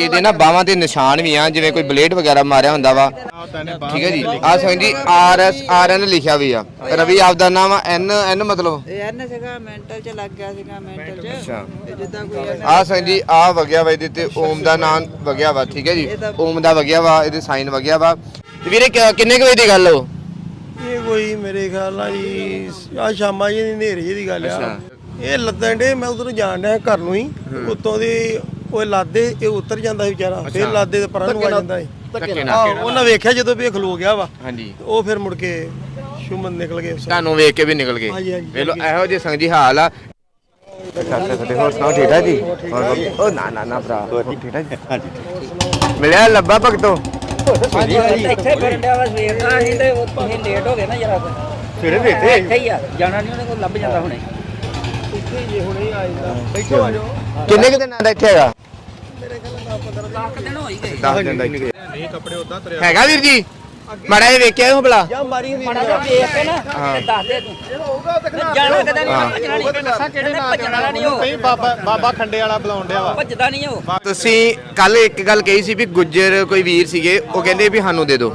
ਇਹਦੇ ਨਾ ਬਾਹਾਂ ਤੇ ਨਿਸ਼ਾਨ ਵੀ ਆ ਜਿਵੇਂ ਕੋਈ ਬਲੇਡ ਵਗੈਰਾ ਮਾਰਿਆ ਹੁੰਦਾ ਵਾ। ਠੀਕ ਹੈ ਜੀ? ਆ ਸਮਝੀ ਆਰ ਐਸ ਆਰ ਐਨ ਲਿਖਿਆ ਵੀ ਆ। ਰਵੀ ਆਪਦਾ ਨਾਮ ਆ? ਐਨ ਐਨ ਮਤਲਬ? ਇਹ ਐਨ ਸੀਗਾ ਮੈਂਟਲ ਚ ਲੱਗ ਗਿਆ ਸੀਗਾ ਮੈਂਟਲ ਚ। ਅੱਛਾ। ਤੇ ਜਿੱਦਾਂ ਕੋਈ ਆ ਸਮਝੀ ਆ ਵਗਿਆ ਵਾ ਇਹਦੇ ਤੇ ਓਮ ਦਾ ਨਾਮ ਵਗਿਆ ਵਾ ਠੀਕ ਹੈ ਜੀ? ਓਮ ਦਾ ਵਗਿਆ ਵਾ ਇਹਦੇ ਸਾਈਨ ਵਗਿਆ ਵਾ। ਤੇ ਵੀਰੇ ਕਿ- ਕਿੰਨੇ ਕੁ ਵਜੇ ਦੀ ਗੱਲ ਹੋ ਇਹ ਕੋਈ ਮੇਰੇ ਖਿਆਲ ਨਾਲ ਜੀ ਆ ਸ਼ਾਮਾਂ ਜੀ ਦੀ ਹਨੇਰੇ ਜਿਹੀ ਦੀ ਗੱਲ ਆ। ਅੱਛਾ। ਇਹ ਲੱਦਣ ਡੇ ਮੈਂ ਉਧਰ ਜਾਣ ਡਿਆ ਘਰ ਨੂੰ ਹੀ। ਉੱਤੋਂ ਦੀ ਉਹ ਲਾਦੇ ਇਹ ਉਤਰ ਜਾਂਦਾ ਸੀ ਵਿਚਾਰਾ ਫਿਰ ਲਾਦੇ ਦੇ ਪਰਾਂ ਨੂੰ ਆ ਜਾਂਦਾ ਸੀ। ਧੱਕੇ ਨਾਲ। ਆਹ, ਉਹਨਾਂ ਵੇਖਿਆ ਜਦੋਂ ਵੀ ਇਹ ਖਲੋ ਗਿਆ ਵਾ ਹਾਂਜੀ। ਉਹ ਫਿਰ ਮੁੜ ਕੇ ਸ਼ੁਮਨ ਨਿਕਲ ਗਏ ਉਸ ਤੁਹਾਨੂੰ ਵੇਖ ਕੇ ਵੀ ਨਿਕਲ ਗਏ। ਹਾਂਜੀ, ਹਾਂਜੀ। ਵੇਖ ਇਹੋ ਜਿਹੇ ਸੰਗ ਜੀ ਹਾਲ ਆ। ਹੋਰ ਸੁਣਾਓ ਠੀਕ ਠਾਕ ਜੀ? ਉਹ ਨਾ ਨਾ ਨਾ ਭਰਾ ਹੋਰ ਠੀਕ ਠਾਕ ਜੀ? ਹਾਂਜੀ ਮਿਲਿਆ ਲੱਭਾ ਭਗਤੋ? ਇੱਥੇ ਫਿਰਨ ਡਿਆ ਵਾ ਸਵੇਰ ਦਾ ਅਸੀਂ ਤੇ ਉਹ ਤੁਸੀਂ ਲੇਟ ਹੋ ਗਏ ਨਾ ਜਰਾ ਸਵੇਰੇ ਦੇ ਇੱਥੇ ਹੀ ਆ। ਜਾਣਾ ਨਹੀਂ ਉਹਨੇ ਕੋਲ ਲੱਭ ਜਾਂਦਾ ਹੁਣੇ। ਇੱਥੇ ਜੇ ਹੁਣੇ ਆ ਜਾਂਦਾ ਬੈਠੋ ਆ ਜਾਓ। ਕਿੰਨੇ ਕੁ ਦਿਨਾਂ ਦਾ ਇੱਥੇ ਹੈਗਾ? 10 ਦਿਨ ਦਾ ਇੱਥੇ। ਨਹੀਂ ਕੱਪੜੇ ਉਦਾਂ ਹੈਗਾ ਵੀਰ ਜੀ? ਮਾੜਾ ਜਿਹਾ ਵੇਖਿਆ ਉਹ ਭਲਾ। ਜਾਂ ਮਾਰੀ ਵੀ ਮਾੜਾ ਜਿਹਾ ਵੇਖ ਕੇ ਨਾ ਤੇ ਦੱਸ ਦੇ ਤੂੰ। ਜਾਣਾ ਕਦੇ ਨਹੀਂ ਭੱਜਣਾ ਨਹੀਂ। ਦੱਸਾਂ। ਕਿਹੜੇ ਨਾਲ ਭੱਜਣਾ ਨਹੀਂ ਉਹ। ਬਾਬਾ ਬਾਬਾ ਖੰਡੇ ਵਾਲਾ ਬੁਲਾਉਣ ਡਿਆ ਵਾ। ਭੱਜਦਾ ਨਹੀਂ ਉਹ। ਤੁਸੀਂ ਕੱਲ ਇੱਕ ਗੱਲ ਕਹੀ ਸੀ ਵੀ ਗੁੱਜਰ ਕੋਈ ਵੀਰ ਸੀਗੇ ਉਹ ਕਹਿੰਦੇ ਵੀ ਸਾਨੂੰ ਦੇ ਦਿਓ।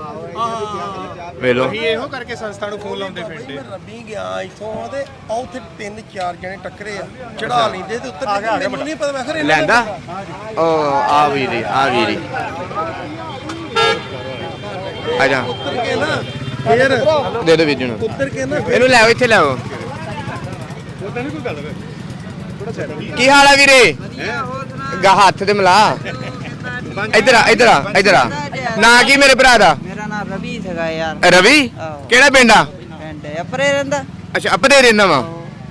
ਵੇਖ ਲਓ। ਅਸੀਂ ਇਹੋ ਕਰਕੇ ਸੰਸਥਾ ਨੂੰ ਫੋਨ ਲਾਉਂਦੇ ਫਿਰਦੇ ਰੱਬੀ ਗਿਆ ਇੱਥੋਂ ਤੇ ਆ ਉੱਥੇ ਤਿੰਨ ਚਾਰ ਜਣੇ ਟੱਕਰੇ ਆ। ਚੜਾ ਲੈਂਦੇ ਤੇ ਉੱਤਰ ਮੈਨੂੰ ਨਹੀਂ ਪਤਾ ਮੈਂ ਖਰੇ ਲੈਂਦਾ? ਉਹ ਆ ਵੀਰੀ ਆ ਵੀਰੀ। ਆ ਜਾ। ਉੱਤਰ ਕੇ ਨਾ ਫੇਰ। ਦੇ ਦਿਓ ਵੀਰ ਜੀ ਨੂੰ। ਉੱਤਰ ਕੇ ਨਾ ਇਹਨੂੰ ਲੈ ਆਓ ਇੱਥੇ ਲੈ ਆਓ। ਕੀ ਹਾਲ ਆ ਵੀਰੇ? ਗਾ ਹੱਥ ਤੇ ਮਿਲਾ। ਇੱਧਰ ਆ ਇੱਧਰ ਆ ਇੱਧਰ ਆ। ਨਾਂ ਕੀ ਮੇਰੇ ਭਰਾ ਦਾ? ਸੀਗਾ ਯਾਰ। ਰਵੀ? ਆਹੋ। ਕਿਹੜਾ ਪਿੰਡ ਆ? ਪਿੰਡ ਅਪਰੇ ਰਹਿੰਦਾ। ਅੱਛਾ ਅਪਰੇ ਰਹਿੰਦਾ ਵਾ?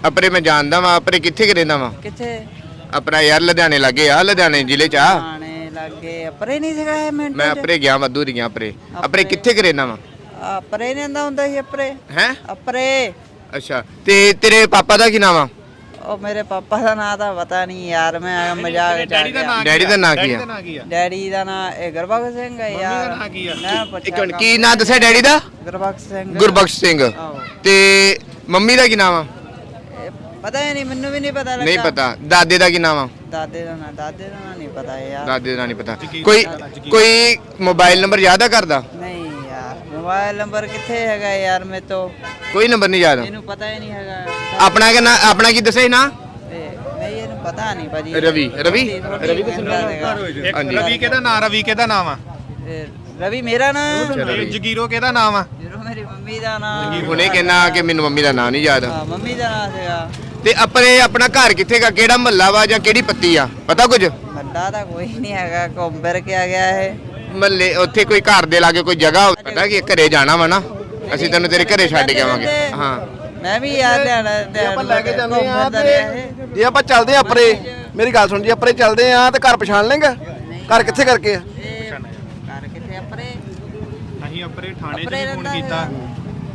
ਅਪਰੇ ਮੈਂ ਜਾਣਦਾ ਵਾਂ ਅਪਰੇ ਕਿੱਥੇ ਕਿ ਰਹਿੰਦਾ ਵਾਂ? ਕਿੱਥੇ? ਆਪਣਾ ਯਾਰ ਲੁਧਿਆਣੇ ਲੱਗੇ ਆ ਲੁਧਿਆਣੇ ਜ਼ਿਲ੍ਹੇ ਚ ਆ। ਆਣੇ ਲੱਗੇ ਅਪਰੇ ਨਹੀਂ ਸੀਗਾ ਇਹ ਮਿੰਟ ਮੈਂ ਅਪਰੇ ਗਿਆ ਮਧੂ ਗਿਆ ਅਪਰੇ ਅਪਰੇ। ਕਿੱਥੇ ਕਿ ਰਹਿੰਦਾ ਵਾਂ? ਅਪਰੇ ਨਹੀਂ ਹੁੰਦਾ ਹੁੰਦਾ ਸੀ ਅਪਰੇ। ਹੈ? ਅਪਰੇ। ਅੱਛਾ ਤੇ ਤੇਰੇ ਪਾਪਾ ਦਾ ਕੀ ਨਾਮ ਆ? ਉਹ ਮੇਰੇ ਪਾਪਾ ਦਾ ਨਾਂ ਤਾਂ ਪਤਾ ਨਹੀਂ ਯਾਰ ਮੈਂ ਮਜ਼ਾਕ ਚ ਆ ਗਿਆ। ਡੈਡੀ ਦਾ ਨਾਂ ਕੀ ਆ? ਨਾਂ ਕੀ ਆ? ਡੈਡੀ ਦਾ ਨਾਂ ਇਹ ਗੁਰਬਖਸ਼ ਸਿੰਘ ਹੈ ਯਾਰ। ਨਾਂ ਕੀ ਆ? ਮੈਂ ਇੱਕ ਪੁੱਛਿਆ ਮਿੰਟ ਕੀ ਨਾਂ ਦੱਸਿਆ ਡੈਡੀ ਦਾ? ਗੁਰਬਖਸ਼ ਸਿੰਘ। ਗੁਰਬਖਸ਼ ਸਿੰਘ। ਆਹੋ। ਤੇ ਮੰਮੀ ਦਾ ਕੀ ਨਾਮ ਆ? ਇਹ ਪਤਾ ਹੀ ਨਹੀਂ ਮੈਨੂੰ ਵੀ ਨਹੀਂ ਪਤਾ ਲੱਗਾ। ਨਹੀਂ ਪਤਾ। ਦਾਦੇ ਦਾ ਕੀ ਨਾਮ ਆ? ਦਾਦੇ ਦਾ ਨਾਂ ਦਾਦੇ ਦਾ ਨਾਂ ਨਹੀਂ ਪਤਾ ਯਾਰ। ਦਾਦੇ ਦਾ ਨਹੀਂ ਪਤਾ। ਕੋਈ ਕੋਈ ਮੋਬਾਈਲ ਨੰਬਰ ਯਾਦ ਆ ਕਰਦਾ ਨਹੀਂ ਯਾਰ ਮੋਬਾਈਲ ਨੰਬਰ ਕਿੱਥੇ ਹੈਗਾ ਯਾਰ ਮੇਰੇ ਤੋਂ? ਕੋਈ ਨੰਬਰ ਨਹੀਂ ਯਾਦ। ਇਹਨੂੰ ਪਤਾ ਹੀ ਨਹੀਂ ਹੈਗਾ। ਆਪਣਾ ਕਿ ਨਾ ਆਪਣਾ ਕੀ ਦੱਸਿਆ ਸੀ ਨਾ? ਤੇ ਨਹੀਂ ਇਹਨੂੰ ਪਤਾ ਨਹੀਂ ਭਾਜੀ। ਰਵੀ। ਰਵੀ? ਰਵੀ ਇੱਕ ਹਾਂਜੀ। ਰਵੀ ਕਿਹਦਾ ਨਾਂ? ਰਵੀ ਕਿਹਦਾ ਨਾਮ ਆ ਤੇ ਰਵੀ ਮੇਰਾ ਨਾਮ ਇਹ ਜਗੀਰੋ ਕਿਹਦਾ ਨਾਮ ਆ ਜਦੋਂ ਮੇਰੀ ਮੰਮੀ ਦਾ ਨਾਮ ਹੁਣੇ ਕਹਿਣਾ ਕਿ ਮੈਨੂੰ ਮੰਮੀ ਦਾ ਨਾਂ ਨਹੀਂ ਯਾਦ। ਹਾਂ ਮੰਮੀ ਦਾ ਨਾਮ ਸੀਗਾ। ਤੇ ਆਪਣੇ ਆਪਣਾ ਘਰ ਕਿੱਥੇ ਗਾ? ਕਿਹੜਾ ਮਹੱਲਾ ਵਾ ਜਾਂ ਕਿਹੜੀ ਪੱਤੀ ਆ? ਪਤਾ ਕੁਝ? ਵੱਡਾ ਤਾਂ ਕੋਈ ਨਹੀਂ ਹੈਗਾ। ਫਿਰ ਕੇ ਆ ਗਿਆ ਇਹ। ਮਹੱਲੇ ਉੱਥੇ ਕੋਈ ਘਰ ਦੇ ਲਾਗੇ ਕੋਈ ਜਗ੍ਹਾ ਹੋਵੇ? ਪਤਾ ਕਿ ਘਰੇ ਜਾਣਾ ਵਾ ਨਾ? ਅਸੀਂ ਤੈਨੂੰ ਤੇਰੇ ਘਰੇ ਛੱਡ ਕੇ ਆਵਾਂਗੇ। ਹਾਂ। ਮੈਂ ਵੀ ਯਾਰ ਲੈਣਾ ਤੇ ਆਪਾਂ ਲੈ ਕੇ ਜਾਂਦੇ ਆ ਤੇ ਜੇ ਆਪਾਂ ਚੱਲਦੇ ਆ ਅਪਰੇ ਮੇਰੀ ਗੱਲ ਸੁਣ ਜੀ ਅਪਰੇ ਚੱਲਦੇ ਆ ਤੇ ਘਰ ਪਛਾਣ ਲੇਗਾ? ਘਰ ਕਿੱਥੇ ਕਰਕੇ ਆ? ਕਰ ਕਿੱਥੇ ਆਪਰੇ ਅਸੀਂ ਅਪਰੇ ਥਾਣੇ 'ਚ ਵੀ ਫੋਨ ਕੀਤਾ।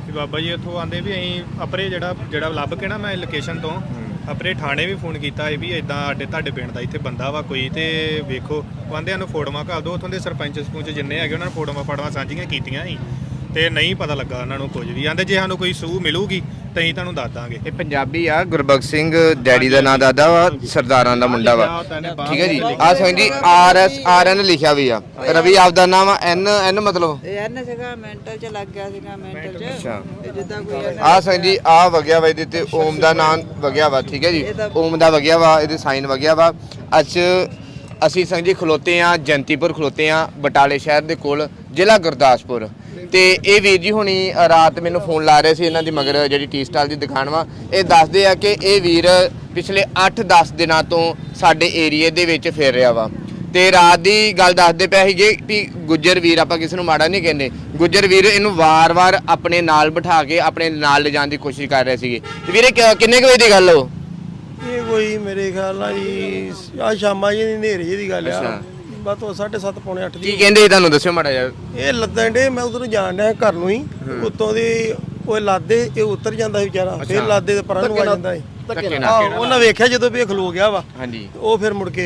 ਕਿ ਬਾਬਾ ਜੀ ਇੱਥੋਂ ਆਂਦੇ ਵੀ ਅਸੀਂ ਅਪਰੇ ਜਿਹੜਾ ਜਿਹੜਾ ਲੱਭ ਕੇ ਨਾ ਮੈਂ ਲੋਕੇਸ਼ਨ ਤੋਂ ਅਪਰੇ ਥਾਣੇ ਵੀ ਫੋਨ ਕੀਤਾ ਇਹ ਵੀ ਇਦਾਂ ਸਾਡੇ ਤੁਹਾਡੇ ਪਿੰਡ ਦਾ ਇੱਥੇ ਬੰਦਾ ਵਾ ਕੋਈ ਤੇ ਵੇਖੋ ਉਹ ਆਂਦੇ ਸਾਨੂੰ ਫੋਟੋਆਂ ਘੱਲ ਦਿਓ ਉੱਥੋਂ ਦੇ ਸਰਪੰਚ ਸਰਪੰਚ ਜਿੰਨੇ ਹੈਗੇ ਉਹਨਾਂ ਨੇ ਫੋਟੋਆਂ ਫਾਟੋਆਂ ਸਾਂਝੀਆਂ ਕੀਤੀਆਂ ਸੀ। ਤੇ ਨਹੀਂ ਪਤਾ ਲੱਗਾ ਉਹਨਾਂ ਨੂੰ ਕੁਝ ਵੀ। ਆਂਦੇ ਜੇ ਸਾਨੂੰ ਕੋਈ ਸੂਹ ਮਿਲੂਗੀ ਤਾਂ ਅਸੀਂ ਤੁਹਾਨੂੰ ਦੱਸ ਦਾਂਗੇ ਇਹ ਪੰਜਾਬੀ ਆ ਗੁਰਬਖਸ਼ ਸਿੰਘ ਡੈਡੀ ਦਾ ਨਾਂ ਦਾਦਾ ਵਾ ਸਰਦਾਰਾਂ ਦਾ ਮੁੰਡਾ ਵਾ। ਠੀਕ ਹੈ ਜੀ। ਆ ਸਮਝੀ ਆਰ ਐਸ ਆਰ ਐਨ ਲਿਖਿਆ ਵੀ ਆ। ਰਵੀ ਆਪਦਾ ਨਾਮ ਆ ਐਨ ਐਨ ਮਤਲਬ? ਇਹ ਐਨ ਸੀਗਾ ਮੈਂਟਲ ਚ ਲੱਗ ਗਿਆ ਸੀਗਾ ਮੈਂਟਲ ਚ। ਅੱਛਾ। ਤੇ ਜਿੱਦਾਂ ਕੋਈ ਆ ਸਮਝੀ ਆ ਵਗਿਆ ਵਾ ਇਹਦੇ ਤੇ ਓਮ ਦਾ ਨਾਮ ਵਗਿਆ ਵਾ ਠੀਕ ਹੈ ਜੀ। ਓਮ ਦਾ ਵਗਿਆ ਵਾ ਇਹਦੇ ਸਾਈਨ ਵਗਿਆ ਵਾ। ਅੱਜ ਅਸੀਂ ਸੰਜੀ ਖਲੋਤੇ ਆ ਜੰਤੀਪੁਰ ਖਲੋਤੇ ਆ ਬਟਾਲੇ ਸ਼ਹਿਰ ਦੇ ਕੋਲ ਜ਼ਿਲ੍ਹਾ ਗੁਰਦਾਸਪੁਰ। ਤੇ ਇਹ ਵੀਰ ਜੀ ਹੁਣੀ ਰਾਤ ਮੈਨੂੰ ਫੋਨ ਲਾ ਰਹੇ ਸੀ ਇਹਨਾਂ ਦੀ ਮਗਰ ਜਿਹੜੀ ਟੀ ਸਟਾਲ ਦੀ ਦੁਕਾਨ ਵਾ ਇਹ ਦੱਸਦੇ ਆ ਕਿ ਇਹ ਵੀਰ ਪਿਛਲੇ 8-10 ਦਿਨਾਂ ਤੋਂ ਸਾਡੇ ਏਰੀਏ ਦੇ ਵਿੱਚ ਫਿਰ ਰਿਹਾ ਵਾ। ਤੇ ਰਾਤ ਦੀ ਗੱਲ ਦੱਸਦੇ ਪਏ ਸੀਗੇ ਵੀ ਗੁੱਜਰ ਵੀਰ ਆਪਾਂ ਕਿਸੇ ਨੂੰ ਮਾੜਾ ਨਹੀਂ ਕਹਿੰਦੇ ਗੁੱਜਰ ਵੀਰ ਇਹਨੂੰ ਵਾਰ-ਵਾਰ ਆਪਣੇ ਨਾਲ ਬਿਠਾ ਕੇ ਆਪਣੇ ਨਾਲ ਲਿਜਾਣ ਦੀ ਕੋਸ਼ਿਸ਼ ਕਰ ਰਹੇ ਸੀਗੇ। ਤੇ ਵੀਰੇ ਕਿ- ਕਿੰਨੇ ਕੁ ਵਜੇ ਦੀ ਗੱਲ ਹੋ ਇਹ ਕੋਈ ਮੇਰੇ ਖਿਆਲ ਨਾਲ ਜੀ ਆ ਸ਼ਾਮਾਂ ਜੀ ਦੀ ਹਨੇਰੇ ਜਿਹੀ ਦੀ ਗੱਲ ਆ। ਅੱਛਾ। ਬਸ ਤੋਂ 7:30 ਪੌਣੇ 8 ਕੀ ਦੀ ਕਹਿੰਦੇ ਸੀ ਤੁਹਾਨੂੰ? ਦੱਸਿਓ ਮਾੜਾ ਜਿਹਾ। ਇਹ ਲੱਦਣ ਡੇ ਮੈਂ ਉਧਰ ਜਾਣ ਡਿਆ ਘਰ ਨੂੰ ਹੀ। ਉੱਤੋਂ ਦੀ ਉਹ ਲਾਦੇ ਇਹ ਉਤਰ ਜਾਂਦਾ ਸੀ ਵਿਚਾਰਾ ਫਿਰ ਲਾਦੇ ਦੇ ਪਰਾਂ ਨੂੰ ਆ ਜਾਂਦਾ ਸੀ। ਧੱਕੇ ਨਾਲ। ਆਹ, ਉਹਨਾਂ ਵੇਖਿਆ ਜਦੋਂ ਵੀ ਇਹ ਖਲੋ ਗਿਆ ਵਾ। ਹਾਂਜੀ। ਉਹ ਫਿਰ ਮੁੜ ਕੇ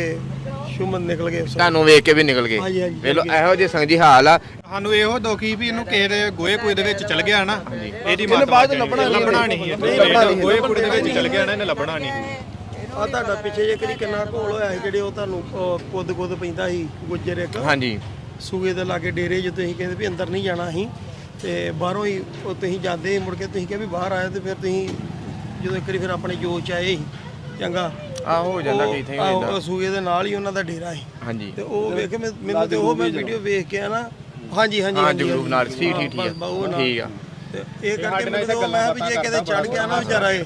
ਸ਼ੁਮਨ ਨਿਕਲ ਗਏ। ਤੁਹਾਨੂੰ ਵੇਖ ਕੇ ਵੀ ਨਿਕਲ ਗਏ। ਹਾਂਜੀ, ਹਾਂਜੀ, ਵੇਖ ਲਓ ਇਹੋ ਜਿਹੇ ਸੰਗ ਜੀ ਹਾਲ ਆ। ਸਾਨੂੰ ਇਹੋ ਦੁਖੀ ਵੀ ਇਹਨੂੰ ਕਿਸੇ ਦੇ ਗੋਏ ਕੂਏ ਦੇ ਵਿੱਚ ਚਲ ਗਿਆ ਨਾ। ਇਹਦੀ ਮਾਤਾ ਲੱਭਣਾ ਨਹੀਂ ਲੱਭਣਾ ਨਹੀਂ। ਨਹੀਂ। ਗੋਏ ਕੂੜੇ ਦੇ ਵਿੱਚ ਚਲ ਗਿਆ ਨਾ ਇਹਨੇ ਲੱਭਣਾ ਨਹੀਂ। ਆ ਤੁਹਾਡਾ ਪਿੱਛੇ ਜੇ ਕਰੀ ਕਿੰਨਾ ਘੋਲ ਹੋਇਆ ਸੀ ਜਿਹੜੇ ਉਹ ਤੁਹਾਨੂੰ ਕੁੱਦ ਕੁੱਦ ਪੈਂਦਾ ਸੀ ਗੁੱਜਰ ਇੱਕ? ਹਾਂਜੀ। ਸੂਏ ਦੇ ਲਾਗੇ ਡੇਰੇ 'ਚ ਤੁਸੀਂ ਕਹਿੰਦੇ ਵੀ ਅੰਦਰ ਨਹੀਂ ਜਾਣਾ ਸੀ ਤੇ ਬਾਹਰੋਂ ਹੀ ਉਹ ਤੁਸੀਂ ਜਾਂਦੇ ਮੁੜ ਕੇ ਤੁਸੀਂ ਕਿਹਾ ਵੀ ਬਾਹਰ ਆਏ ਤੇ ਫਿਰ ਤੁਸੀਂ ਜਦੋਂ ਇੱਕ ਵਾਰੀ ਫਿਰ ਆਪਣੇ ਜੋਸ਼ ਆਏ ਸੀ ਚੰਗਾ। ਆ ਹੋ ਜਾਂਦਾ ਕਿ ਇੱਥੇ ਆਹੋ, ਉਹ ਸੂਏ ਦੇ ਨਾਲ ਹੀ ਉਹਨਾਂ ਦਾ ਡੇਰਾ ਸੀ। ਹਾਂਜੀ। ਤੇ ਉਹ ਵੇਖ ਮੈਨੂੰ ਤੇ ਉਹ ਮੈਂ ਵੀਡੀਓ ਵੇਖ ਕੇ ਆ ਨਾ। ਹਾਂਜੀ ਹਾਂਜੀ ਹਾਂ ਜਗਰੂਪ ਨਾਲ। ਠੀਕ ਹਾਂ, ਠੀਕ ਠੀਕ ਆ। ਇਹ ਕਰਕੇ ਮੈਨੂੰ ਮੈਂ ਵੀ ਜੇ ਕਿਤੇ ਚੜ ਗਿਆ ਨਾ ਵਿਚਾਰਾ ਇਹ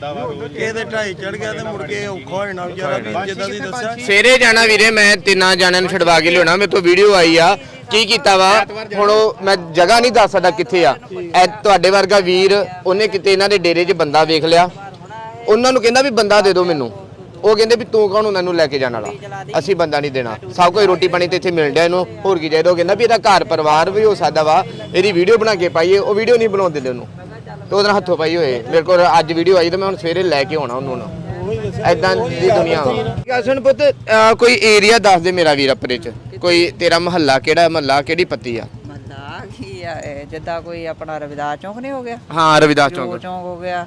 ਇਹਦੇ ਢਾਈ ਚੜ ਗਿਆ ਤੇ ਮੁੜ ਕੇ ਔਖਾ ਹੋ ਜਾਣਾ ਵਿਚਾਰਾ ਵੀ ਜਿੱਦਾਂ ਦੀ ਦੱਸਿਆ। ਸਵੇਰੇ ਜਾਣਾ ਵੀਰੇ ਮੈਂ ਤਿੰਨਾਂ ਜਾਣਿਆਂ ਨੂੰ ਛਡਵਾ ਕੇ ਲਿਆਉਣਾ। ਮੇਰੇ ਤੋਂ ਵੀਡੀਓ ਆਈ ਆ। ਕੀ ਕੀਤਾ ਵਾ? ਹੁਣ ਉਹ ਮੈਂ ਜਗ੍ਹਾ ਨਹੀਂ ਦੱਸ ਸਕਦਾ ਕਿੱਥੇ ਆ। ਇਹ ਤੁਹਾਡੇ ਵਰਗਾ ਵੀਰ ਉਹਨੇ ਕਿਤੇ ਇਹਨਾਂ ਦੇ ਡੇਰੇ 'ਚ ਬੰਦਾ ਵੇਖ ਲਿਆ। ਉਹਨਾਂ ਨੂੰ ਕਹਿੰਦਾ ਵੀ ਬੰਦਾ ਦੇ ਦਿਓ ਮੈਨੂੰ। ਉਹ ਕਹਿੰਦੇ ਵੀ ਤੂੰ ਕੌਣ ਉਹਨਾਂ ਨੂੰ ਲੈ ਕੇ ਜਾਣ ਵਾਲਾ? ਅਸੀਂ ਬੰਦਾ ਨਹੀਂ ਦੇਣਾ। ਸਭ ਕੋਈ ਰੋਟੀ ਪਾਣੀ ਤੇ ਇੱਥੇ ਮਿਲ ਡਿਆ ਇਹਨੂੰ ਹੋਰ ਕੀ ਚਾਹੀਦਾ? ਉਹ ਕਹਿੰਦਾ ਵੀ ਇਹਦਾ ਘਰ ਪਰਿਵਾਰ ਵੀ ਹੋ ਸਕਦਾ ਵਾ। ਇਹਦੀ ਵੀਡੀਓ ਬਣਾ ਕੇ ਪਾਈਏ ਉਹ ਵੀਡੀਓ ਨਹੀਂ ਬਣਾਉਣ ਦਿੰਦੇ ਉਹਨੂੰ। ਤੇ ਉਹਦੇ ਨਾਲ ਹੱਥੋਂ ਪਾਈ ਹੋਏ। ਮੇਰੇ ਕੋਲ ਅੱਜ ਵੀਡੀਓ ਆਈ ਤੇ ਮੈਂ ਹੁਣ ਸਵੇਰੇ ਲੈ ਕੇ ਆਉਣਾ ਉਹਨੂੰ ਹੁਣ। ਐਦਾਂ ਦੀ ਦੁਨੀਆ ਵਾ। ਅਸਨ ਪੁੱਤ ਕੋਈ ਏਰੀਆ ਦੱਸ ਦੇ ਮੇਰਾ ਵੀਰ ਆਪਰੇ ਚ। ਕੋਈ ਤੇਰਾ ਮਹੱਲਾ ਕਿਹੜਾ ਮਹੱਲਾ ਕਿਹੜੀ ਪੱਤੀ ਆ? ਮੱਲਾ ਕੀ ਆ ਜਿੱਦਾਂ ਕੋਈ ਆਪਣਾ ਰਵਿਦਾਸ ਚੌਂਕ ਨਹੀਂ ਹੋ ਗਿਆ? ਹਾਂ ਰਵਿਦਾਸ ਚੌਂਕ। ਚੌਂਕ ਹੋ ਗਿਆ।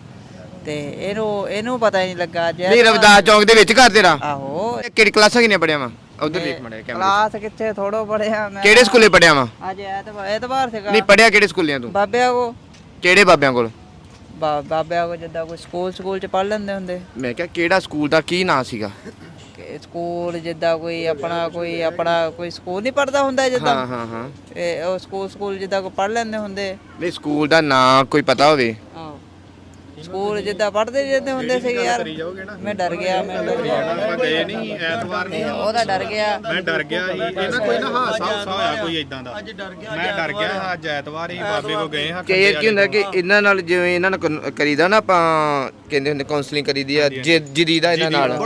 ਤੇ ਇਹਨੂੰ ਇਹਨੂੰ ਪਤਾ ਹੀ ਨਹੀਂ ਲੱਗਾ ਜੇ ਨਹੀਂ ਰਵਿਦਾਸ ਚੌਂਕ ਦੇ ਵਿੱਚ ਘਰ ਤੇਰਾ? ਆਹੋ। ਇਹ ਕਿਹੜੀ ਕਲਾਸਾਂ ਕਿੰਨੇ ਪੜਿਆ ਵਾ? ਉਧਰ ਦੇਖ ਮੜਿਆ ਕੈਮਰਾ ਕਲਾਸ ਕਿੱਥੇ ਥੋੜੋ ਪੜਿਆ ਮੈਂ। ਕਿਹੜੇ ਸਕੂਲੇ ਪੜਿਆ ਵਾ? ਅੱਜ ਐਤਵਾਰ ਐਤਵਾਰ ਸੀਗਾ। ਨਹੀਂ ਪੜਿਆ ਕਿਹੜੇ ਸਕੂਲਿਆਂ ਤੂੰ? ਬਾਬਿਆਂ ਕੋ। ਕਿਹੜੇ ਬਾਬਿਆਂ ਕੋਲ? ਬਾ- ਬਾਬਿਆਂ ਕੋ ਜਿੱਦਾਂ ਕੋਈ ਸਕੂਲ ਸਕੂਲ ਚ ਪੜ ਲੈਂਦੇ ਹੁੰਦੇ। ਮੈਂ ਕਿਹਾ ਕਿਹੜਾ ਸਕੂਲ ਦਾ ਕੀ ਨਾਂ ਸੀਗਾ? ਕਿ ਸਕੂਲ ਜਿੱਦਾਂ ਕੋਈ ਆਪਣਾ ਕੋਈ ਆਪਣਾ ਕੋਈ ਸਕੂਲ ਨਹੀਂ ਪੜਦਾ ਹੁੰਦਾ ਜਿੱਦਾਂ। ਹਾਂ ਹਾਂ ਹਾਂ। ਇਹ ਉਹ ਸਕੂਲ ਸਕੂਲ ਜਿੱਦਾਂ ਕੋ ਪੜ ਲੈਂਦੇ ਹੁੰਦੇ। ਨਹੀਂ ਸਕੂਲ ਦਾ ਨਾਂ ਕੋਈ ਪਤਾ ਹੋਵੇ? ਸਕੂਲ ਜਿੱਦਾਂ ਪੜਦੇ ਜਾਂਦੇ ਹੁੰਦੇ ਸੀ ਯਾਰ। ਮੈਂ ਡਰ ਗਿਆ ਮੈਂ ਡਰ ਗਿਆ। ਆਪਾਂ ਗਏ ਨਹੀਂ ਐਤਵਾਰ ਨਹੀਂ ਉਹਦਾ ਡਰ ਗਿਆ। ਮੈਂ ਡਰ ਗਿਆ ਇਹਨਾਂ ਕੋਈ ਨਾ ਹਾਸਾ ਹਾਸਾ ਹੋਇਆ ਕੋਈ ਇਦਾਂ ਦਾ। ਅੱਜ ਡਰ ਗਿਆ ਮੈਂ ਡਰ ਗਿਆ ਹਾਂ, ਅੱਜ ਐਤਵਾਰ ਹੀ ਬਾਬੇ ਕੋ ਗਏ ਹਾਂ ਕਿ ਇਹ ਕੀ ਹੁੰਦਾ ਕਿ ਇਹਨਾਂ ਨਾਲ ਜਿਵੇਂ ਇਹਨਾਂ ਨਾਲ ਕਰੀਦਾ ਨਾ ਆਪਾਂ ਕਹਿੰਦੇ ਹੁੰਦੇ ਕਾਉਂਸਲਿੰਗ ਕਰੀਦੀ ਆ ਜਦੀਦਾ ਇਹਨਾਂ ਨਾਲ।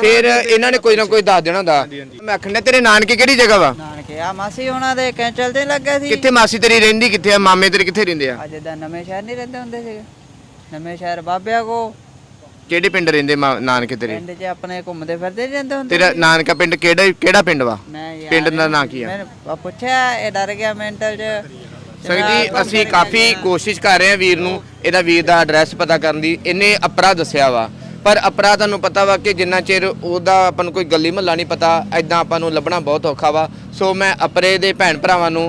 ਫਿਰ ਇਹਨਾਂ ਨੇ ਕੋਈ ਨਾ ਕੋਈ ਦੱਸ ਦੇਣਾ ਹੁੰਦਾ। ਮੈਂ ਆਖਣਾ ਤੇਰੇ ਨਾਨਕੇ ਕਿਹੜੀ ਜਗ੍ਹਾ ਵਾ? ਨਾਨਕੇ ਆ ਮਾਸੀ ਉਹਨਾਂ ਦੇ ਕੈਂਚਲ ਤੇ ਲੱਗਾ ਸੀ? ਕਿੱਥੇ ਮਾਸੀ ਤੇਰੀ ਰਹਿੰਦੀ ਕਿੱਥੇ ਆ? ਮਾਮੇ ਤੇਰੇ ਕਿੱਥੇ ਰਹਿੰਦੇ ਆ? ਅੱਜ ਦਾ ਨਵੇਂ ਸ਼ਹਿਰ ਨਹੀਂ ਰਹਿੰਦੇ ਹੁੰਦੇ ਸੀਗੇ। ਨਵੇਂ ਸ਼ਹਿਰ ਬਾਬਿਆਂ ਕੋ। ਕਿਹੜੇ ਪਿੰਡ ਰਹਿੰਦੇ ਮਾ- ਨਾਨਕੇ ਤੇਰੇ? ਪਿੰਡ 'ਚ ਆਪਣੇ ਘੁੰਮਦੇ ਫਿਰਦੇ ਨੀ ਰਹਿੰਦੇ ਹੁੰਦੇ ਤੇਰਾ ਨਾਨਕਾ ਪਿੰਡ ਕਿਹੜਾ ਕਿਹੜਾ ਪਿੰਡ ਵਾ? ਮੈਂ ਯਾਰ ਪਿੰਡ ਦਾ ਨਾਂ ਕੀ ਆ? ਮੈਂ ਪੁੱਛਿਆ ਇਹ ਡਰ ਗਿਆ ਮੈਂਟਲ 'ਚ। ਸਰ ਜੀ ਅਸੀਂ ਕਾਫੀ ਕੋਸ਼ਿਸ਼ ਕਰ ਰਹੇ ਹਾਂ ਵੀਰ ਨੂੰ ਇਹਦਾ ਵੀਰ ਦਾ ਐਡਰੈਸ ਪਤਾ ਕਰਨ ਦੀ। ਇਹਨੇ ਅਪਰਾ ਦੱਸਿਆ ਵਾ। ਪਰ ਅਪਰਾ ਤੁਹਾਨੂੰ ਪਤਾ ਵਾ ਕਿ ਜਿੰਨਾ ਚਿਰ ਉਹਦਾ ਆਪਾਂ ਨੂੰ ਕੋਈ ਗੱਲੀ ਮਹੱਲਾ ਨਹੀਂ ਪਤਾ ਐਦਾਂ ਆਪਾਂ ਨੂੰ ਲੱਭਣਾ ਬਹੁਤ ਔਖਾ ਵਾ। ਸੋ ਮੈਂ ਅਪਰੇ ਦੇ ਭੈਣ ਭਰਾਵਾਂ ਨੂੰ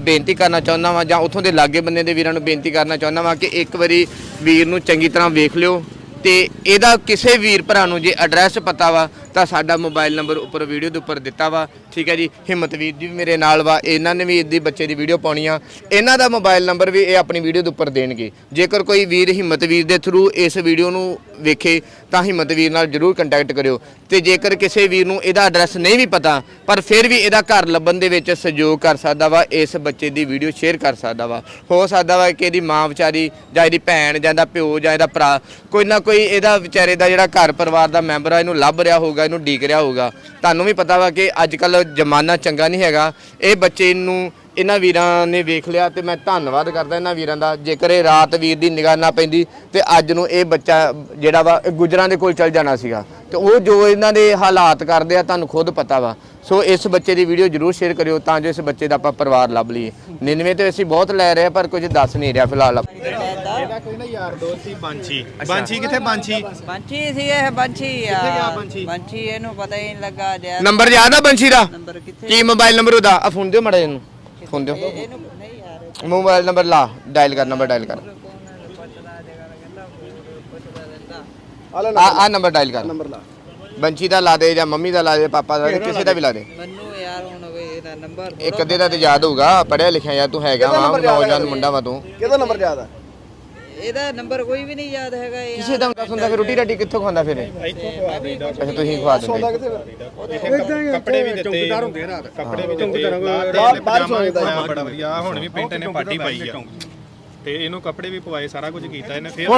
ਬੇਨਤੀ ਕਰਨਾ ਚਾਹੁੰਦਾ ਵਾਂ ਜਾਂ ਉੱਥੋਂ ਦੇ ਲਾਗੇ ਬੰਨੇ ਦੇ ਵੀਰਾਂ ਨੂੰ ਬੇਨਤੀ ਕਰਨਾ ਚਾਹੁੰਦਾ ਵਾਂ ਕਿ ਇੱਕ ਵਾਰੀ ਵੀਰ ਨੂੰ ਚੰਗੀ ਤਰ੍ਹਾਂ ਵੇਖ ਲਿਓ ਤੇ ਇਹਦਾ ਕਿਸੇ ਵੀਰ ਭਰਾ ਨੂੰ ਜੇ ਐਡਰੈਸ ਪਤਾ ਵਾ, ਤਾਂ ਸਾਡਾ ਮੋਬਾਈਲ ਨੰਬਰ ਉੱਪਰ ਵੀਡੀਓ ਦੇ ਉੱਪਰ ਦਿੱਤਾ ਵਾ। ਠੀਕ ਹੈ ਜੀ, ਹਿੰਮਤ ਵੀਰ ਜੀ ਵੀ ਮੇਰੇ ਨਾਲ ਵਾ, ਇਹਨਾਂ ਨੇ ਵੀ ਇਹਦੀ ਬੱਚੇ ਦੀ ਵੀਡੀਓ ਪਾਉਣੀ ਆ। ਇਹਨਾਂ ਦਾ ਮੋਬਾਈਲ ਨੰਬਰ ਵੀ ਇਹ ਆਪਣੀ ਵੀਡੀਓ ਦੇ ਉੱਪਰ ਦੇਣਗੇ। ਜੇਕਰ ਕੋਈ ਵੀਰ ਹਿੰਮਤ ਵੀਰ ਦੇ ਥਰੂ ਇਸ ਵੀਡੀਓ ਨੂੰ ਵੇਖੇ, ਤਾਂ ਹਿੰਮਤ ਵੀਰ ਨਾਲ ਜਰੂਰ ਕੰਟੈਕਟ ਕਰਿਓ। ਤੇ ਜੇਕਰ ਕਿਸੇ ਵੀਰ ਨੂੰ ਇਹਦਾ ਐਡਰੈਸ ਨਹੀਂ ਵੀ ਪਤਾ, ਪਰ ਫਿਰ ਵੀ ਇਹਦਾ ਘਰ ਲੱਭਣ ਦੇ ਵਿੱਚ ਸਹਿਯੋਗ ਕਰ ਸਕਦਾ ਵਾ, ਇਸ ਬੱਚੇ ਦੀ ਵੀਡੀਓ ਸ਼ੇਅਰ ਕਰ ਸਕਦਾ ਵਾ। ਹੋ ਸਕਦਾ ਵਾ ਕਿ ਇਹਦੀ ਮਾਂ ਵਿਚਾਰੀ ਜਾਂ ਇਹਦੀ ਭੈਣ ਜਾਂ ਇਹਦਾ ਪਿਓ ਜਾਂ ਇਹਦਾ ਭਰਾ ਕੋਈ ਨਾ ਕੋਈ ਇਹਦਾ ਵਿਚਾਰੇ ਦਾ ਜਿਹੜਾ ਘਰ ਪਰਿਵਾਰ ਦਾ ਮੈਂਬਰ ਆ, ਇਹਨੂੰ ਲੱਭ ਰਿਹਾ ਹੋਊਗਾ, ਇਹਨੂੰ ਡੀਕ ਰਿਹਾ ਹੋਊਗਾ। ਤੁਹਾਨੂੰ ਵੀ ਪਤਾ ਵਾ ਕਿ ਅੱਜ ਕੱਲ ਜ਼ਮਾਨਾ ਚੰਗਾ ਨਹੀਂ ਹੈਗਾ। ਇਹ ਬੱਚੇ ਨੂੰ ਇਹਨਾਂ ਵੀਰਾਂ ਨੇ ਵੇਖ ਲਿਆ ਤੇ ਮੈਂ ਧੰਨਵਾਦ ਕਰਦਾ ਇਹਨਾਂ ਵੀਰਾਂ ਦਾ। ਜੇਕਰ ਇਹ ਰਾਤ ਵੀਰ ਦੀ ਨਿਗਾਹ ਨਾ ਪੈਂਦੀ ਤੇ ਅੱਜ ਨੂੰ ਇਹ ਬੱਚਾ ਜਿਹੜਾ ਵਾ ਗੁਜਰਾਂ ਦੇ ਕੋਲ ਚਲ ਜਾਣਾ ਸੀਗਾ। ਤੇ ਉਹ ਜੋ ਇਹਨਾਂ ਦੇ ਹਾਲਾਤ ਕਰਦੇ ਆ ਤੁਹਾਨੂੰ ਖੁਦ ਪਤਾ ਵਾ। ਸੋ ਇਸ ਬੱਚੇ ਦੀ ਵੀਡੀਓ ਜਰੂਰ ਸ਼ੇਅਰ ਕਰਿਓ ਤਾਂ ਜੋ ਇਸ ਬੱਚੇ ਦਾ ਆਪਾਂ ਪਰਿਵਾਰ ਲੱਭ ਲਈਏ। 99 ਤੇ ਅਸੀਂ ਬਹੁਤ ਲੈ ਰਹੇ ਆ ਪਰ ਕੁਝ ਦੱਸ ਨਹੀਂ ਰਿਹਾ ਫਿਲਹਾਲ। ਇਹਦਾ ਕੋਈ ਨਾ ਯਾਰ ਦੋਸਤ ਸੀ ਬਾਂਛੀ। ਬਾਂਛੀ ਕਿੱਥੇ ਬਾਂਛੀ? ਬੰਚੀ ਸੀ ਇਹ ਬੰਚੀ ਆ ਗਿਆ ਬੰਚੀ? ਬੰਚੀ ਇਹਨੂੰ ਪਤਾ ਹੀ ਨਹੀਂ ਲੱਗਾ ਜੇ ਨੰਬਰ ਯਾਦ ਆ ਬੰਸ਼ੀ ਦਾ? ਨੰਬਰ ਕਿੱਥੇ ਕੀ ਮੋਬਾਈਲ ਨੰਬਰ ਉਹਦਾ? ਆ ਫੋਨ ਦਿਓ ਮੜਾ ਇਹਨੂੰ। ਫੋਨ ਦਿਓ ਮੋਬਾਈਲ ਨੰਬਰ ਲਾ ਡਾਇਲ ਕਰ ਨੰਬਰ ਡਾਇਲ ਕਰ। ਆ ਆ ਨੰਬਰ। ਡਾਇਲ ਕਰ। ਨੰਬਰ ਲਾ। ਬੰਸ਼ੀ ਦਾ ਲਾ ਦੇ ਜਾਂ ਮੰਮੀ ਦਾ ਲਾ ਦੇ ਪਾਪਾ ਦਾ ਕਿਸੇ ਦਾ ਵੀ ਲਾ ਦੇ। ਮੈਨੂੰ ਯਾਰ ਹੁਣ ਇਹਦਾ ਨੰਬਰ ਇੱਕ ਅੱਧੇ ਦਾ ਤੇ ਯਾਦ ਹੋਊਗਾ ਪੜਿਆ ਲਿਖਿਆ ਯਾਰ ਤੂੰ ਹੈਗਾ ਵਾ ਨੌਜਵਾਨ ਮੁੰਡਾ ਵਾ ਤੂੰ। ਕਿਹਦਾ ਨੰਬਰ ਜ਼ਿਆਦਾ ਇਹਦਾ ਨੰਬਰ ਕੋਈ ਵੀ ਨਹੀਂ ਯਾਦ ਹੈਗਾ ਇਹ ਕਿਸੇ ਦਾ ਦੱਸ ਹੁੰਦਾ ਫਿਰ ਰੋਟੀ ਰਾਟੀ ਕਿੱਥੋਂ ਖਾਂਦਾ ਫਿਰ ਇਹ? ਇੱਥੋਂ ਖਵਾ ਦੇਈਦਾ ਅੱਛਾ ਤੁਸੀਂ ਖਵਾ ਦਿੰਦੇ। ਕੱਪੜੇ ਵੀ ਦਿੱਤੇ। ਚੌਂਕੀਦਾਰ ਹੁੰਦੇ ਰਾਤ। ਕੱਪੜੇ ਵੀ ਦਿੱਤੇ। ਬਾਹਰ ਬਾਹਰ ਸੌਂਦਾ ਬੜਾ ਵਧੀਆ। ਆਹ ਹੁਣ ਵੀ ਪਿੰਟ ਨੇ ਪਾਰਟੀ ਪਾਈ ਆ। ਤੇ ਇਹਨੂੰ ਕੱਪੜੇ ਵੀ ਪਵਾਏ ਸਾਰਾ ਕੁਝ ਕੀਤਾ ਇਹਨੇ ਫੇਰ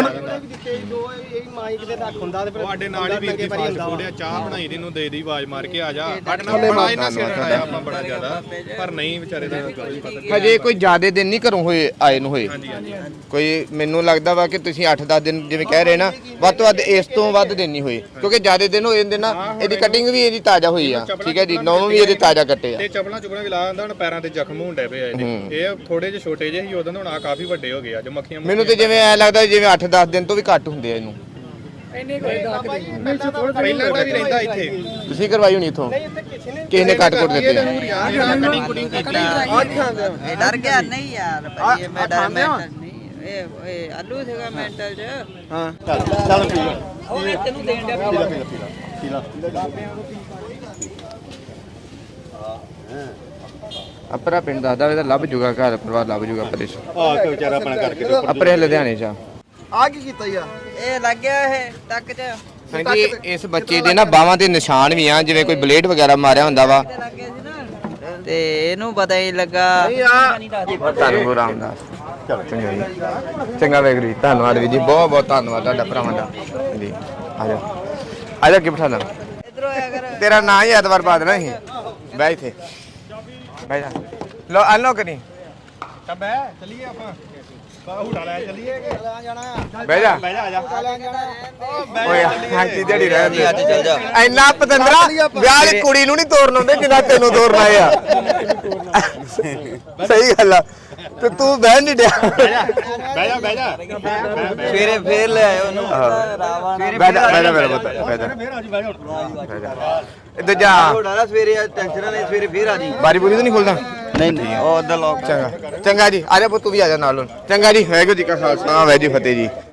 ਦਿੰਦਾ ਤੁਹਾਡੇ ਨਾਲ ਹੀ ਵੀਰ ਦੀ ਫਾਸਟ ਫੂਡ ਆ ਚਾਹ ਬਣਾਈ ਦੀ ਨੂੰ ਦੇ ਦੀ ਆਵਾਜ਼ ਮਾਰ ਕੇ ਆ ਜਾ। ਸਾਡੇ ਨਾਲ ਬੜਾ ਇਹਨਾਂ ਸਿਰ ਆਇਆ ਆਪਾਂ ਬੜਾ ਜ਼ਿਆਦਾ ਪਰ ਨਹੀਂ ਵਿਚਾਰੇ ਦਾ ਗੱਲ ਹੀ ਪਤਾ ਹਜੇ ਕੋਈ ਜ਼ਿਆਦੇ ਦਿਨ ਨਹੀਂ ਘਰੋਂ ਹੋਏ ਆਏ ਨੂੰ ਹੋਏ। ਕੋਈ ਮੈਨੂੰ ਲੱਗਦਾ ਵਾ ਕਿ ਤੁਸੀਂ 8-10 ਦਿਨ ਜਿਵੇਂ ਕਹਿ ਰਹੇ ਨਾ ਵੱਧ ਤੋਂ ਵੱਧ ਇਸ ਤੋਂ ਵੱਧ ਦਿਨ ਨਹੀਂ ਹੋਏ। ਕਿਉਂਕਿ ਜ਼ਿਆਦੇ ਦਿਨ ਹੋਏ ਜਾਂਦੇ ਨਾ ਇਹਦੀ ਕਟਿੰਗ ਵੀ ਇਹਦੀ ਤਾਜ਼ਾ ਹੋਈ ਆ। ਠੀਕ ਹੈ ਜੀ ਨੌਂ ਵੀ ਇਹਦੇ ਤਾਜ਼ਾ ਕੱਟੇ ਆ। ਤੇ ਚਪਲਾਂ ਚੁਪਲਾਂ ਵੀ ਲਾ ਦਿੰਦਾ ਹੁਣ ਪੈਰਾਂ ਤੇ ਜ਼ਖਮ ਹੁੰਦੇ ਪਏ ਆ ਇਹਦੇ। ਇਹ ਥੋੜੇ ਜਿਹੇ ਛੋਟੇ ਜਿਹੇ ਸੀ ਉਦੋਂ ਹੁਣ ਆ ਕਾਫੀ ਵੱਡੇ ਹੋ ਗਏ ਅੱਜ ਮੱਖੀਆਂ ਮੈਨੂੰ ਤੇ ਜਿਵੇਂ ਐ ਲੱਗਦਾ ਜਿਵੇਂ 8-10 ਦਿਨ ਤੋਂ ਵੀ ਘੱਟ ਹੁੰਦੇ ਆ ਇਹਨੂੰ। ਪਹਿਲਾਂ ਦਾ ਵੀ ਰਹਿੰਦਾ ਇੱਥੇ। ਤੁਸੀਂ ਕਰਵਾਈ ਹੋਣੀ ਇਥੋਂ? ਕਿਸੇ ਨੇ ਕੱਟ ਕੁੱਟ ਦਿੱਤੇ? ਕਟਿੰਗ ਕੁਟਿੰਗ ਕੀਤੀ ਇਹ ਡਰ ਗਿਆ ਨਹੀਂ ਯਾਰ ਭਾਈ ਇਹ ਮੈਂ ਡਰ ਨਹੀਂ ਇਹ ਇਹ ਆਲੂ ਸੀਗਾ ਮੈਂਟਲ ਚ। ਹਾਂ। ਚੱਲ ਚੱਲ ਪੀ ਲੈ ਉਹ ਮੈਂ ਤੈਨੂੰ ਦੇਣ ਡਿਆ ਪੀ ਲੈ ਪੀ ਲੈ ਪੀ ਲੈ ਪੀ ਲੈ ਅਪਰਾ ਪਿੰਡ ਦੱਸਦਾ ਵੇ ਤਾਂ ਲੱਭ ਜੂਗਾ ਘਰ ਪਰਿਵਾਰ ਲੱਭ ਜੂਗਾ ਪਰੇ ਆ ਕੇ ਵਿਚਾਰਾ ਆਪਣਾ ਕਰਕੇ ਤੇ ਉੱਪਰ ਅਪਰੇ ਲੁਧਿਆਣੇ ਚ ਆ। ਆ ਕੀ ਕੀਤਾ ਯਾਰ? ਇਹ ਲੱਗ ਗਿਆ ਇਹ ਟੱਕ ਚ। ਹਾਂਜੀ ਇਸ ਬੱਚੇ ਦੇ ਨਾ ਬਾਹਾਂ ਤੇ ਨਿਸ਼ਾਨ ਵੀ ਆ ਜਿਵੇਂ ਕੋਈ ਬਲੇਡ ਵਗੈਰਾ ਮਾਰਿਆ ਹੁੰਦਾ ਵਾ। ਤੇ ਲੱਗ ਗਿਆ ਸੀ ਨਾ। ਤੇ ਇਹਨੂੰ ਪਤਾ ਹੀ ਲੱਗਾ। ਧੰਨ ਗੁਰੂ ਰਾਮਦਾਸ। ਚੰਗਾ ਜੀ। ਚੰਗਾ ਵੇਗਰੂ ਜੀ ਧੰਨਵਾਦ ਵੀ ਜੀ ਬਹੁਤ ਬਹੁਤ ਧੰਨਵਾਦ ਤੁਹਾਡਾ ਭਰਾਵਾਂ ਦਾ। ਜੀ ਆ ਜਾ ਆ ਜਾ ਕੀ ਬਿਠਾ ਲਾ ਇਧਰੋਂ ਆਇਆ ਕਰ। ਤੇਰਾ ਨਾਂ ਹੀ ਐਤਵਾਰ ਦੇਣਾ ਸੀ ਬਹਿ ਇੱਥੇ। ਬਹਿ ਜਾ। ਲੋ ਅਨਲੋ ਕਰੀ। ਤਾਂ ਬੈ ਚੱਲੀਏ ਆਪਾਂ। ਬਾਹੂੜਾ ਲੈ ਚੱਲੀਏ ਕਿ? ਬਹਿ ਜਾ। ਬਹਿ ਜਾ ਆ ਜਾ। ਓਏ ਹਾਂ ਕੀ ਦਿਹਾੜੀ ਰਹਿ ਗਈ ਅੱਜ ਚੱਲ ਜਾ। ਇੰਨਾ ਪਤੰਦਰਾ ਵਿਆਹ ਵਾਲੀ ਕੁੜੀ ਨੂੰ ਨਹੀਂ ਤੋਰਨ ਆਉਂਦੇ ਜਿੰਨਾ ਤੈਨੂੰ ਤੋਰਨਾ ਆ। ਸਹੀ ਗੱਲ ਆ। ਤੇ ਤੂੰ ਬਹਿ ਨਹੀਂ ਡਿਆ। ਬਹਿ ਜਾ ਬਹਿ ਜਾ ਸਵੇਰੇ ਫੇਰ ਲੈ ਆਇਓ ਉਹਨੂੰ। ਰਾਵਾ ਬਹਿ ਜਾ ਬਹਿ ਜਾ ਮੇਰਾ ਪੁੱਤ ਬਹਿ ਜਾ। ਫੇਰ ਆ ਜੀ ਬਹਿ ਜਾ ਬਹਿ ਜਾ। ਇੱਧਰ ਜਾ। ਘੋੜਾ ਸਵੇਰੇ ਟੈਨਸ਼ਨ ਨਹੀਂ ਸਵੇਰੇ ਫੇਰ ਆ ਜੀ। ਬਾਰੀ ਬੁਰੀ ਤਾਂ ਨਹੀਂ ਖੁੱਲਦਾ? ਨਹੀਂ ਨਹੀਂ ਉਹ ਉਧਰ ਲੋਕ ਚੰਗਾ। ਚੰਗਾ ਜੀ ਆ ਜਾ ਪੁੱਤ ਤੂੰ ਵੀ ਆ ਜਾ ਨਾਲ ਹੁਣ। ਚੰਗਾ ਜੀ ਵਾਹਿਗੁਰੂ ਜੀ ਕਾ ਖਾਲਸਾ ਵਾਹਿਗੁਰੂ ਜੀ ਫਤਿਹ ਜੀ।